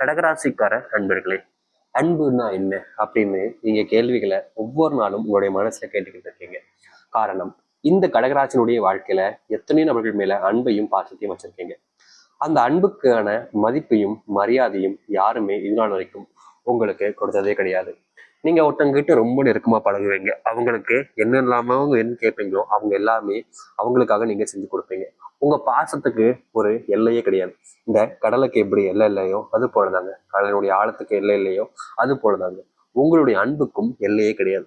கடகராசிக்கார நண்பர்களே அன்புன்னா என்ன அப்படின்னு நீங்க கேள்விகளை ஒவ்வொரு நாளும் உங்களுடைய மனசுல கேட்டுக்கிட்டு இருக்கீங்க. காரணம் இந்த கடகராசினுடைய வாழ்க்கையில எத்தனையோ நபர்கள் மேல அன்பையும் பாசத்தையும் வச்சிருக்கீங்க. அந்த அன்புக்கான மதிப்பையும் மரியாதையும் யாருமே இது வரைக்கும் உங்களுக்கு கொடுத்ததே கிடையாது. நீங்கள் ஒருத்தங்க கிட்ட ரொம்ப நெருக்கமாக பழகுவீங்க. அவங்களுக்கு என்னெல்லாமோ அவங்க என்ன கேட்பீங்களோ அவங்க எல்லாமே அவங்களுக்காக நீங்கள் செஞ்சு கொடுப்பீங்க. உங்கள் பாசத்துக்கு ஒரு எல்லையே கிடையாது. இந்த கடலுக்கு எப்படி எல்லை இல்லையோ அது போலதாங்க. கடலுடைய ஆழத்துக்கு எல்லை இல்லையோ அது போலதாங்க. உங்களுடைய அன்புக்கும் எல்லையே கிடையாது.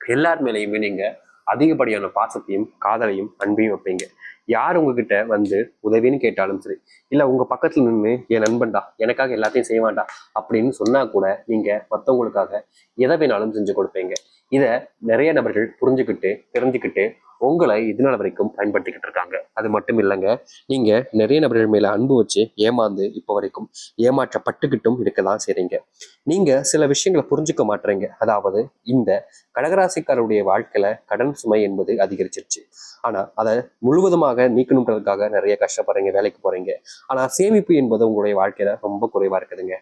எல்லார் மேலேயுமே நீங்கள் அதிகப்படியான பாசத்தையும் காதலையும் அன்பையும் வைப்பீங்க. யார் உங்ககிட்ட வந்து உதவின்னு கேட்டாலும் சரி இல்லை உங்கள் பக்கத்தில் நின்று என் நண்பன்டா எனக்காக எல்லாத்தையும் செய்வான்டா அப்படின்னு சொன்னால் கூட நீங்கள் மற்றவங்களுக்காக எதை வேணாலும் செஞ்சு கொடுப்பீங்க. இதை நிறைய நபர்கள் புரிஞ்சுக்கிட்டு தெரிஞ்சுக்கிட்டு உங்களை இதனால வரைக்கும் பயன்படுத்திக்கிட்டு இருக்காங்க. அது மட்டும் இல்லைங்க. நீங்க நிறைய நபர்கள் மேல அன்பு வச்சு ஏமாந்து இப்போ வரைக்கும் ஏமாற்றப்பட்டுக்கிட்டும் இருக்கதான் செய்றீங்க. நீங்க சில விஷயங்களை புரிஞ்சுக்க மாட்டுறீங்க அதாவது இந்த கடகராசிக்காரருடைய வாழ்க்கையில கடன் சுமை என்பது அதிகரிச்சிருச்சு. ஆனா அதை முழுவதுமாக நீக்கணுன்றதுக்காக நிறைய கஷ்டப்படுறீங்க வேலைக்கு போறீங்க. ஆனா சேமிப்பு என்பது உங்களுடைய வாழ்க்கையில ரொம்ப குறைவா இருக்குதுங்க.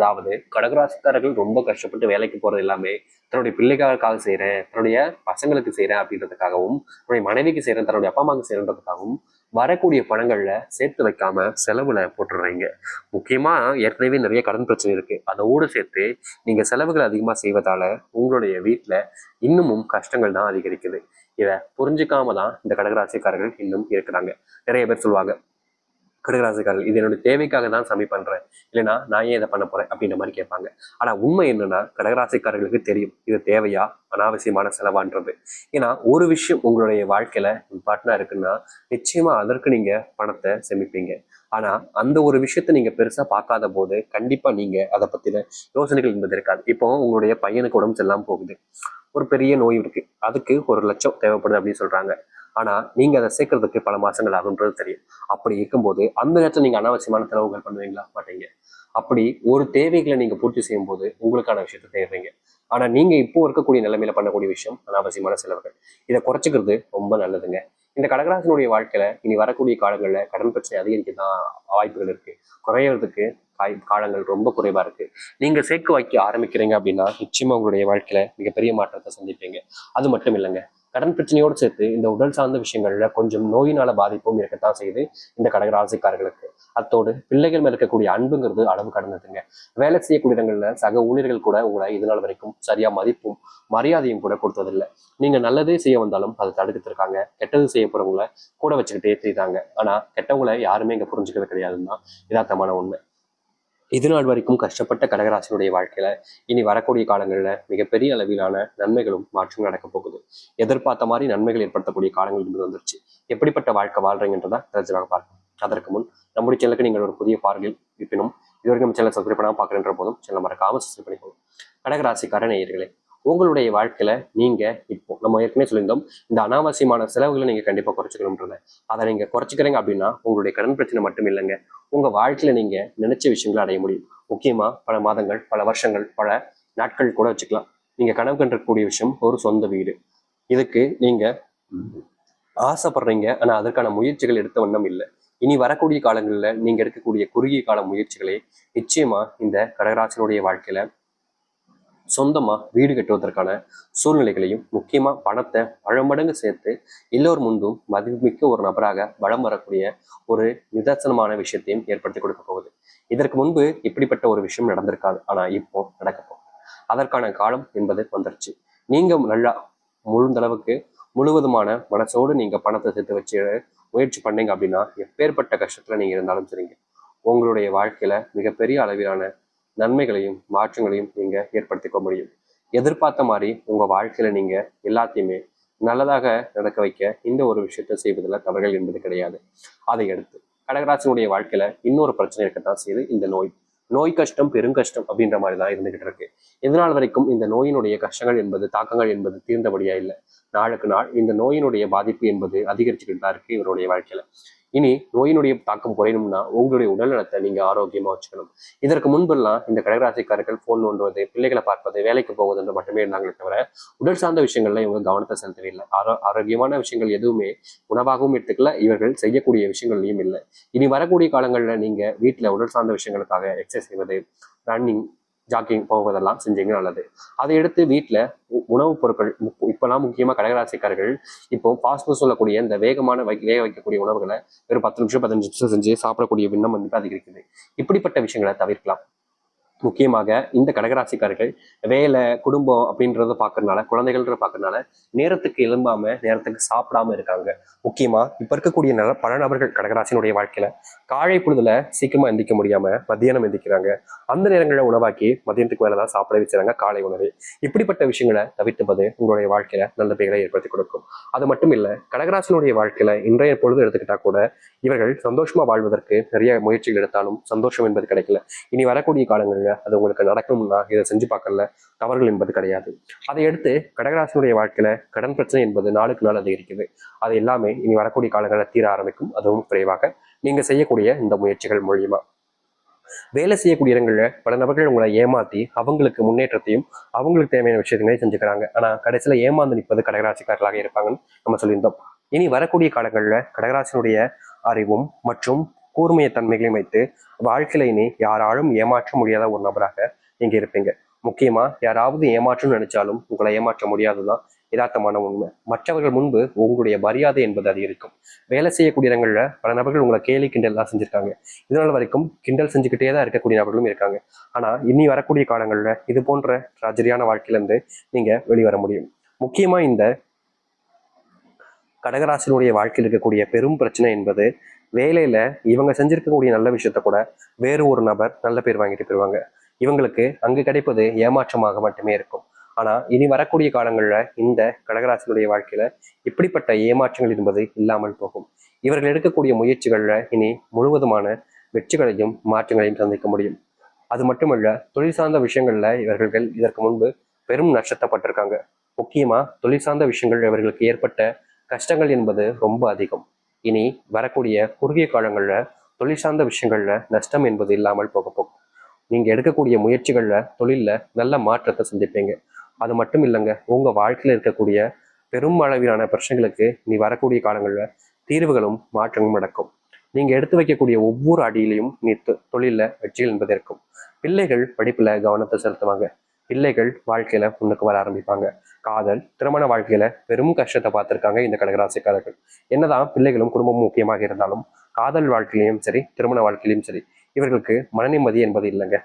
அதாவது கடகராசிக்காரர்கள் ரொம்ப கஷ்டப்பட்டு வேலைக்கு போறது எல்லாமே தன்னுடைய பிள்ளைகளுக்காக செய்கிறேன் தன்னுடைய பசங்களுக்கு செய்கிறேன் அப்படின்றதுக்காகவும் தன்னுடைய மனைவிக்கு செய்கிறேன் தன்னுடைய அப்பா அம்மாவுக்கு செய்யறதுக்காகவும் வரக்கூடிய பணங்கள்ல சேர்த்து வைக்காம செலவுல போட்டுடுறீங்க. முக்கியமா ஏற்கனவே நிறைய கடன் பிரச்சனை இருக்கு. அதோடு சேர்த்து நீங்க செலவுகள் அதிகமா செய்வதால உங்களுடைய வீட்டுல இன்னமும் கஷ்டங்கள் தான் அதிகரிக்குது. இதை புரிஞ்சுக்காம தான் இந்த கடகராசிக்காரர்கள் இன்னும் இருக்கிறாங்க. நிறைய பேர் சொல்லுவாங்க கடகராசிக்காரர்கள் இது என்னுடைய தேவைக்காக தான் சமை பண்றேன். இல்லைன்னா நான் ஏன் இதை பண்ண போறேன்? அப்படின்ற மாதிரி கேட்பாங்க. ஆனா உண்மை என்னன்னா கடகராசிக்காரர்களுக்கு தெரியும். இது தேவையா? அனாவசியமான செலவான்றது. ஏன்னா ஒரு விஷயம் உங்களுடைய வாழ்க்கையில இம்பார்ட்டண்டா இருக்குன்னா நிச்சயமா அதற்கு நீங்க பணத்தை சேமிப்பீங்க. ஆனா அந்த ஒரு விஷயத்த நீங்க பெருசா பார்க்காத போது கண்டிப்பா நீங்க அதை பத்தின யோசனைகள் என்பது இருக்காது. இப்போ உங்களுடைய பையனுக்கு உடம்பு செல்லாம போகுது. ஒரு பெரிய நோய் இருக்கு. அதுக்கு ஒரு லட்சம் தேவைப்படுது அப்படின்னு சொல்றாங்க. ஆனா நீங்கள் அதை சேர்க்கறதுக்கு பல மாதங்கள் ஆகுன்றது தெரியும். அப்படி இருக்கும்போது அந்த நேரத்தில் நீங்கள் அனாவசியமான செலவுகள் பண்ணுவீங்களா? மாட்டீங்க. அப்படி ஒரு தேவைகளை நீங்கள் பூர்த்தி செய்யும் போது உங்களுக்கான விஷயத்த தேடுறீங்க. ஆனால் நீங்கள் இப்போ இருக்கக்கூடிய நிலைமையில பண்ணக்கூடிய விஷயம் அனாவசியமான செலவுகள். இதை குறைச்சிக்கிறது ரொம்ப நல்லதுங்க. இந்த கடகராசனுடைய வாழ்க்கையில இனி வரக்கூடிய காலங்களில் கடன் பிரச்சனை அதிகரிக்க தான் வாய்ப்புகள் இருக்கு. குறையறதுக்கு காய் காலங்கள் ரொம்ப குறைவா இருக்கு. நீங்க சேர்க்க வைக்க ஆரம்பிக்கிறீங்க அப்படின்னா நிச்சயமா உங்களுடைய வாழ்க்கையில மிகப்பெரிய மாற்றத்தை சந்திப்பீங்க. அது மட்டும் இல்லைங்க. கடன் பிரச்சனையோடு சேர்த்து இந்த உடல் சார்ந்த விஷயங்கள்ல கொஞ்சம் நோயினால பாதிப்பும் இருக்கத்தான் செய்யுது இந்த கடகராசிக்காரர்களுக்கு அத்தோடு பிள்ளைகள் மேல இருக்கக்கூடிய அன்புங்கிறது அளவு கடந்ததுங்க. வேலை செய்யக்கூடிய இடங்கள்ல சக ஊழியர்கள் கூட உங்களை இது நாள் வரைக்கும் சரியா மதிப்பும் மரியாதையும் கூட கொடுத்ததில்லை. நீங்க நல்லதே செய்ய வந்தாலும் அதை தடுத்துட்டு இருக்காங்க கெட்டது செய்ய போறவங்களை கூட வச்சுக்கிட்டே தெரியுறாங்க. ஆனா கெட்டவங்களை யாருமே இங்க புரிஞ்சுக்கிறது கிடையாதுன்னு தான் யதார்த்தமான உண்மை. இது நாள் வரைக்கும் கஷ்டப்பட்ட கடகராசினுடைய வாழ்க்கையில இனி வரக்கூடிய காலங்களில் மிகப்பெரிய அளவிலான நன்மைகளும் மாற்றம் நடக்க போகுது. எதிர்பார்த்த மாதிரி நன்மைகள் ஏற்படுத்தக்கூடிய காலங்கள் இருந்து வந்துருச்சு. எப்படிப்பட்ட வாழ்க்கை வாழ்றீங்கன்றதான் தெரிஞ்சுவாங்க பார்க்கணும் அதற்கு முன் நம்முடைய சேனலுக்கு நீங்கள் ஒரு புதிய பார்வையில் இருப்பினும் இதுவரைக்கும் நம்ம சேனல் சப்ஸ்கிரைப் பண்ணாமல் பார்க்குறன்ற போதும் சேனல் மறக்காம சப்ஸ்கிரைப் பண்ணிக்கணும் கடகராசிக்கார நேயர்களே உங்களுடைய வாழ்க்கையில நீங்க இப்போ நம்ம ஏற்கனவே சொல்லியிருந்தோம் இந்த அனாவசியமான செலவுகளை நீங்க கண்டிப்பா குறைச்சிக்கணும்ன்றத. அதை நீங்க குறைச்சிக்கிறீங்க அப்படின்னா உங்களுடைய கடன் பிரச்சனை மட்டும் இல்லைங்க. உங்க வாழ்க்கையில நீங்க நினைச்ச விஷயங்களை அடைய முடியும். முக்கியமா பல மாதங்கள் பல வருஷங்கள் பல நாட்கள் கூட வச்சுக்கலாம். நீங்க கனவு கண்டிருக்கக்கூடிய விஷயம் ஒரு சொந்த வீடு. இதுக்கு நீங்க ஆசைப்படுறீங்க. ஆனா அதற்கான முயற்சிகள் எடுத்த வண்ணம் இல்லை. இனி வரக்கூடிய காலங்களில் நீங்க எடுக்கக்கூடிய குறுகிய கால முயற்சிகளே நிச்சயமா இந்த கடகராசனுடைய வாழ்க்கையில சொந்தமா வீடு கட்டுவதற்கான சூழ்நிலைகளையும் முக்கியமா பணத்தை பழமடங்கு சேர்த்து எல்லோர் முன்பும் மதிப்புமிக்க ஒரு நபராக வளம் வரக்கூடிய ஒரு நிதர்சனமான விஷயத்தையும் ஏற்படுத்தி கொடுக்க போகுது. இதற்கு முன்பு இப்படிப்பட்ட ஒரு விஷயம் நடந்திருக்காது. ஆனா இப்போ நடக்க போகுது. அதற்கான காலம் என்பது வந்துருச்சு. நீங்க நல்லா முழுந்தளவுக்கு முழுவதுமான மனசோடு நீங்க பணத்தை சேர்த்து வச்சு முயற்சி பண்ணீங்க அப்படின்னா எப்பேற்பட்ட கஷ்டத்துல நீங்க இருந்தாலும் சரிங்க. உங்களுடைய வாழ்க்கையில மிகப்பெரிய அளவிலான நன்மைகளையும் மாற்றங்களையும் நீங்க ஏற்படுத்திக்க முடியும். எதிர்பார்த்த மாதிரி உங்க வாழ்க்கையில நீங்க எல்லாத்தையுமே நல்லதாக நடக்க வைக்க இந்த ஒரு விஷயத்தை செய்வதில் தவறுகள் என்பது கிடையாது. அதை அடுத்து கடகராசினுடைய வாழ்க்கையில இன்னொரு பிரச்சனை இருக்கத்தான் செய்யுது. இந்த நோய். நோய் கஷ்டம் பெருங்கஷ்டம் அப்படின்ற மாதிரி தான் இருந்துகிட்டு இருக்கு. இதனால் வரைக்கும் இந்த நோயினுடைய கஷ்டங்கள் என்பது தாக்கங்கள் என்பது தீர்ந்தபடியா இல்லை. நாளுக்கு நாள் இந்த நோயினுடைய பாதிப்பு என்பது அதிகரிச்சுக்கிட்டு தான் இருக்கு இவருடைய வாழ்க்கையில. இனி நோயினுடைய தாக்கம் குறையணும்னா உங்களுடைய உடல்நலத்தை நீங்க ஆரோக்கியமா வச்சுக்கணும். இதற்கு முன்பெல்லாம் இந்த கடகராசிக்காரர்கள் போன் நோண்டுவது பிள்ளைகளை பார்ப்பது வேலைக்கு போவது என்று மட்டுமே இருந்தாங்களே தவிர உடல் சார்ந்த விஷயங்கள்ல இவங்க கவனத்தை செலுத்தவே இல்லை ஆரோ ஆரோக்கியமான விஷயங்கள் எதுவுமே உணவாகவும் எடுத்துக்கல இவர்கள் செய்யக்கூடிய விஷயங்கள்லையும் இல்லை. இனி வரக்கூடிய காலங்களில் நீங்க வீட்டில் உடல் சார்ந்த விஷயங்களுக்காக எக்ஸசைஸ் செய்வது ரன்னிங் ஜாக்கிங் போவதெல்லாம் செஞ்சீங்க நல்லது. அதை எடுத்து வீட்டில் உணவுப் பொருட்கள் இப்போலாம் முக்கியமாக கடகராசிக்காரர்கள் இப்போ பாஸ்போர்ட் சொல்லக்கூடிய இந்த வேகமான வை வேக வைக்கக்கூடிய உணவுகளை வெறும் பத்து நிமிஷம் பதினஞ்சு நிமிஷம் செஞ்சு சாப்பிடக்கூடிய விண்ணம் வந்து அதிகரிக்குது. இப்படிப்பட்ட விஷயங்களை தவிர்க்கலாம். முக்கியமாக இந்த கடகராசிக்காரர்கள் வேலை குடும்பம் அப்படின்றத பார்க்கறதுனால குழந்தைகள்ன்ற பார்க்கறதுனால நேரத்துக்கு எழும்பாம நேரத்துக்கு சாப்பிடாம இருக்காங்க. முக்கியமா இப்ப இருக்கக்கூடிய நல்ல பல நபர்கள் கடகராசினுடைய வாழ்க்கையில காலை பொழுதுல சீக்கிரமா எந்திக்க முடியாம மத்தியானம் எந்திக்கிறாங்க. அந்த நேரங்களில் உணவாக்கி மதியானத்துக்கு மேல தான் சாப்பிட வச்சுறாங்க காலை உணவு. இப்படிப்பட்ட விஷயங்களை தவிர்த்துப்பது உங்களுடைய வாழ்க்கையில நல்ல பெயரை ஏற்படுத்தி கொடுக்கும். அது மட்டும் இல்ல கடகராசினுடைய வாழ்க்கையில இன்றைய பொழுது எடுத்துக்கிட்டா கூட இவர்கள் சந்தோஷமா வாழ்வதற்கு நிறைய முயற்சிகள் எடுத்தாலும் சந்தோஷம் என்பது கிடைக்கல. இனி வரக்கூடிய காலங்களில் அது உங்களுக்கு நடக்கணும்னா இதை செஞ்சு பார்க்கல தவறுகள் என்பது கிடையாது. அதை எடுத்து கடகராசினுடைய வாழ்க்கையில கடன் பிரச்சனை என்பது நாளுக்கு நாள் அதிகரிக்குது. அது எல்லாமே இனி வரக்கூடிய காலங்களில் தீர ஆரம்பிக்கும். அதுவும் குறைவாக நீங்க செய்யக்கூடிய இந்த முயற்சிகள் மூலியமா. வேலை செய்யக்கூடிய இடங்களில் பல நபர்கள் உங்களை ஏமாத்தி அவங்களுக்கு முன்னேற்றத்தையும் அவங்களுக்கு தேவையான விஷயங்களையும் செஞ்சுக்கிறாங்க. ஆனா கடைசியில ஏமாந்து நிற்பது கடகராசிக்காரர்களாக இருப்பாங்கன்னு நம்ம சொல்லியிருந்தோம். இனி வரக்கூடிய காலங்களில் கடகராசினுடைய அறிவும் மற்றும் கூர்மைய தன்மைகளையும் வைத்து வாழ்க்கையில இனி யாராலும் ஏமாற்ற முடியாத ஒரு நபராக நீங்க இருப்பீங்க. முக்கியமா யாராவது ஏமாற்றணும்னு நினைச்சாலும் உங்களை ஏமாற்ற முடியாதுதான் யதார்த்தமான உண்மை. மற்றவர்கள் முன்பு உங்களுடைய மரியாதை என்பது அதிகரிக்கும். வேலை செய்யக்கூடிய இடங்கள்ல பல நபர்கள் உங்களை கேலி கிண்டல் தான் செஞ்சிருக்காங்க. இதனால் வரைக்கும் கிண்டல் செஞ்சுக்கிட்டே தான் இருக்கக்கூடிய நபர்களும் இருக்காங்க. ஆனா இனி வரக்கூடிய காலங்கள்ல இது போன்ற ராஜரியான வாழ்க்கையிலேருந்து நீங்கள் நீங்க வெளிவர முடியும். முக்கியமா இந்த கடகராசினுடைய வாழ்க்கையில் இருக்கக்கூடிய பெரும் பிரச்சனை என்பது வேலையில இவங்க செஞ்சிருக்கக்கூடிய நல்ல விஷயத்த கூட வேறு ஒரு நபர் நல்ல பேர் வாங்கிட்டு போயிருவாங்க. இவங்களுக்கு அங்கு கிடைப்பது ஏமாற்றமாக மட்டுமே இருக்கும். ஆனா இனி வரக்கூடிய காலங்களில் இந்த கடகராசினுடைய வாழ்க்கையில இப்படிப்பட்ட ஏமாற்றங்கள் என்பது இல்லாமல் போகும். இவர்கள் எடுக்கக்கூடிய முயற்சிகள்ல இனி முழுவதுமான வெற்றிகளையும் மாற்றங்களையும் சந்திக்க முடியும். அது மட்டுமல்ல தொழில் சார்ந்த விஷயங்கள்ல இவர்கள் இதற்கு முன்பு பெரும் நஷ்டத்தப்பட்டிருக்காங்க. முக்கியமா தொழில் சார்ந்த விஷயங்கள் இவர்களுக்கு ஏற்பட்ட கஷ்டங்கள் என்பது ரொம்ப அதிகம். இனி வரக்கூடிய குறுகிய காலங்களில் தொழில் சார்ந்த விஷயங்கள்ல நஷ்டம் என்பது இல்லாமல் போக போகும் நீங்க எடுக்கக்கூடிய முயற்சிகள்ல தொழிலில் நல்ல மாற்றத்தை சந்திப்பீங்க. அது மட்டும் இல்லைங்க உங்க வாழ்க்கையில இருக்கக்கூடிய பெரும் அளவிலான பிரச்சனைகளுக்கு நீ வரக்கூடிய காலங்களில் தீர்வுகளும் மாற்றங்களும் நடக்கும். நீங்க எடுத்து வைக்கக்கூடிய ஒவ்வொரு அடியிலையும் நீ தொ- வெற்றிகள் என்பது இருக்கும். பிள்ளைகள் படிப்பில் கவனத்தை செலுத்துவாங்க. பிள்ளைகள் வாழ்க்கையில முன்னுக்கு வர ஆரம்பிப்பாங்க. காதல் திருமண வாழ்க்கையில பெரும் கஷ்டத்தை பார்த்திருக்காங்க இந்த கடகராசிக்காரர்கள். என்னதான் பிள்ளைகளும் குடும்பமும் முக்கியமாக இருந்தாலும் காதல் வாழ்க்கையிலையும் சரி திருமண வாழ்க்கையிலையும் சரி இவர்களுக்கு மனநிம்மதி என்பது இல்லைங்க.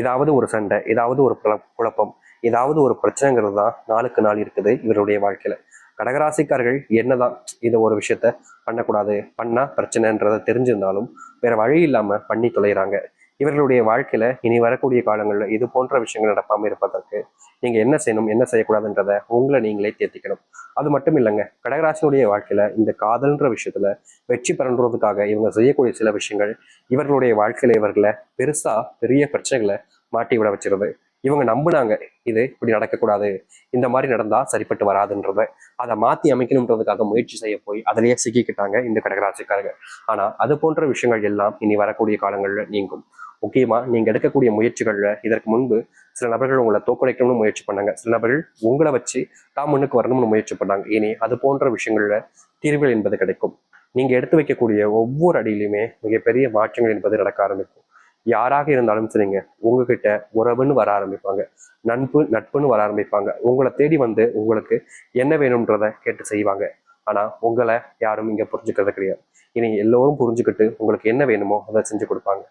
ஏதாவது ஒரு சண்டை ஏதாவது ஒரு குழப்பம் ஏதாவது ஒரு பிரச்சனைங்கிறது தான் நாளுக்கு நாள் இருக்குது இவருடைய வாழ்க்கையில. கடகராசிக்காரர்கள் என்னதான் இந்த ஒரு விஷயத்த பண்ணக்கூடாது பண்ணா பிரச்சனைன்றதை தெரிஞ்சிருந்தாலும் வேற வழி இல்லாம பண்ணி தொலைகிறாங்க இவர்களுடைய வாழ்க்கையில இனி வரக்கூடிய காலங்களில் இது போன்ற விஷயங்கள் நடக்காம இருப்பதற்கு நீங்க என்ன செய்யணும் என்ன செய்யக்கூடாதுன்றத உங்களை நீங்களே தேர்த்திக்கணும் அது மட்டும் இல்லைங்க கடகராசனுடைய வாழ்க்கையில இந்த காதல்ன்ற விஷயத்துல வெற்றி பெறன்றதுக்காக இவங்க செய்யக்கூடிய சில விஷயங்கள் இவர்களுடைய வாழ்க்கையில இவர்களை பெருசா பெரிய பிரச்சனைகளை மாட்டி விட வச்சிருது. இவங்க நம்புனாங்க இது இப்படி நடக்கக்கூடாது இந்த மாதிரி நடந்தா சரிப்பட்டு வராதுன்றத. அதை மாத்தி அமைக்கணுன்றதுக்காக முயற்சி செய்ய போய் அதிலேயே சிக்கிக்கிட்டாங்க இந்த கடகராசிக்காரங்க. ஆனா அது போன்ற விஷயங்கள் எல்லாம் இனி வரக்கூடிய காலங்கள்ல நீங்கும். முக்கியமா நீங்க எடுக்கக்கூடிய முயற்சிகள்ல இதற்கு முன்பு சில நபர்கள் உங்களை தோக்கடைக்கணும்னு முயற்சி பண்ணாங்க. சில நபர்கள் உங்களை வச்சு தான் முன்னுக்கு வரணும்னு முயற்சி பண்ணாங்க. இனி அது போன்ற விஷயங்கள்ல தீர்வுகள் என்பது கிடைக்கும். நீங்க எடுத்து வைக்கக்கூடிய ஒவ்வொரு அடியிலுமே மிகப்பெரிய மாற்றங்கள் என்பது நடக்க ஆரம்பிக்கும். யாராக இருந்தாலும் சரிங்க உங்ககிட்ட உறவுன்னு வர ஆரம்பிப்பாங்க. நட்பு நட்புன்னு வர ஆரம்பிப்பாங்க. உங்களை தேடி வந்து உங்களுக்கு என்ன வேணும்ன்றத கேட்டு செய்வாங்க. ஆனால் உங்களை யாரும் இங்கே புரிஞ்சுக்கிறது கிடையாது. இனி எல்லோரும் புரிஞ்சுக்கிட்டு உங்களுக்கு என்ன வேணுமோ அதை செஞ்சு கொடுப்பாங்க.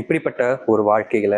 இப்படிப்பட்ட ஒரு வாழ்க்கையில